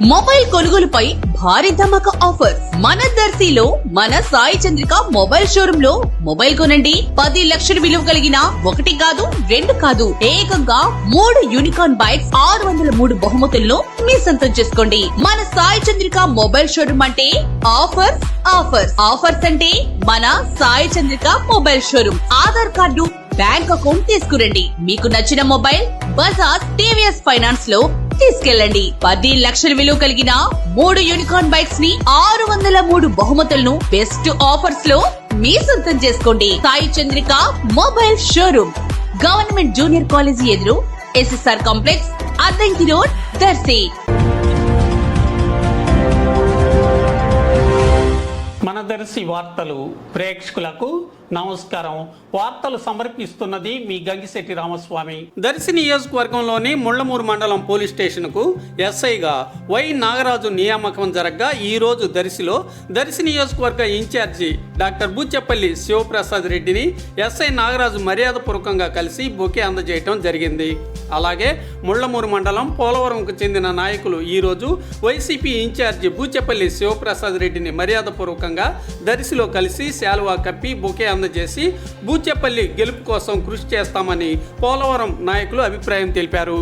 Mobile కొనుగోలుపై భారీ ధమాకా offer. మన దర్శిలో మన సాయి చంద్రిక మొబైల్ షోరూమ్లో మొబైల్ కొనండి. పది లక్షల విలువ కలిగిన ఒకటి కాదు రెండు కాదు ఏకంగా మూడు యూనికార్న్ బైక్స్ ఆరు వందల మూడు బహుమతులను మీ సొంతం చేసుకోండి. మన సాయి చంద్రిక మొబైల్ షోరూమ్ అంటే ఆఫర్స్ ఆఫర్స్. ఆఫర్స్ అంటే మన Sai Chandrika mobile showroom Aadhaar card bank account తీసుకురండి. మీకు నచ్చిన మొబైల్ బజాజ్ టీవీఎస్ ఫైనాన్స్లో తీసుకెళ్ళండి. పది లక్షల విలువ కలిగిన మూడు యూనికార్న్ బైక్స్ని ఆరు వందల మూడు బహుమతులను బెస్ట్ ఆఫర్స్లో మీ సొంతం చేసుకోండి. Sai Chandrika mobile showroom. Government junior college ఎదురు SSR complex Addanki road Darshi. మన దర్శి వార్తలు ప్రేక్షకులకు నమస్కారం. వార్తలు సమర్పిస్తున్నది మీ గంగిశెట్టి రామస్వామి. దర్శి నియోజకవర్గంలోని ముళ్ళమూరు మండలం పోలీస్ స్టేషన్కు ఎస్ఐగా వై నాగరాజు నియామకం జరగగా ఈ రోజు దర్శిలో దర్శి నియోజకవర్గ ఇన్ఛార్జి డాక్టర్ బుచ్చెపల్లి శివప్రసాద్ రెడ్డిని ఎస్ఐ నాగరాజు మర్యాదపూర్వకంగా కలిసి బొకే అందజేయటం జరిగింది. అలాగే ముళ్ళమూరు మండలం పోలవరంకు చెందిన నాయకులు ఈరోజు వైసీపీ ఇన్ఛార్జి బూచెపల్లి శివప్రసాద్ రెడ్డిని మర్యాదపూర్వకంగా దర్శిలో కలిసి శాలువా కప్పి బొకే అందజేసి బూచెపల్లి గెలుపు కోసం కృషి చేస్తామని పోలవరం నాయకులు అభిప్రాయం తెలిపారు.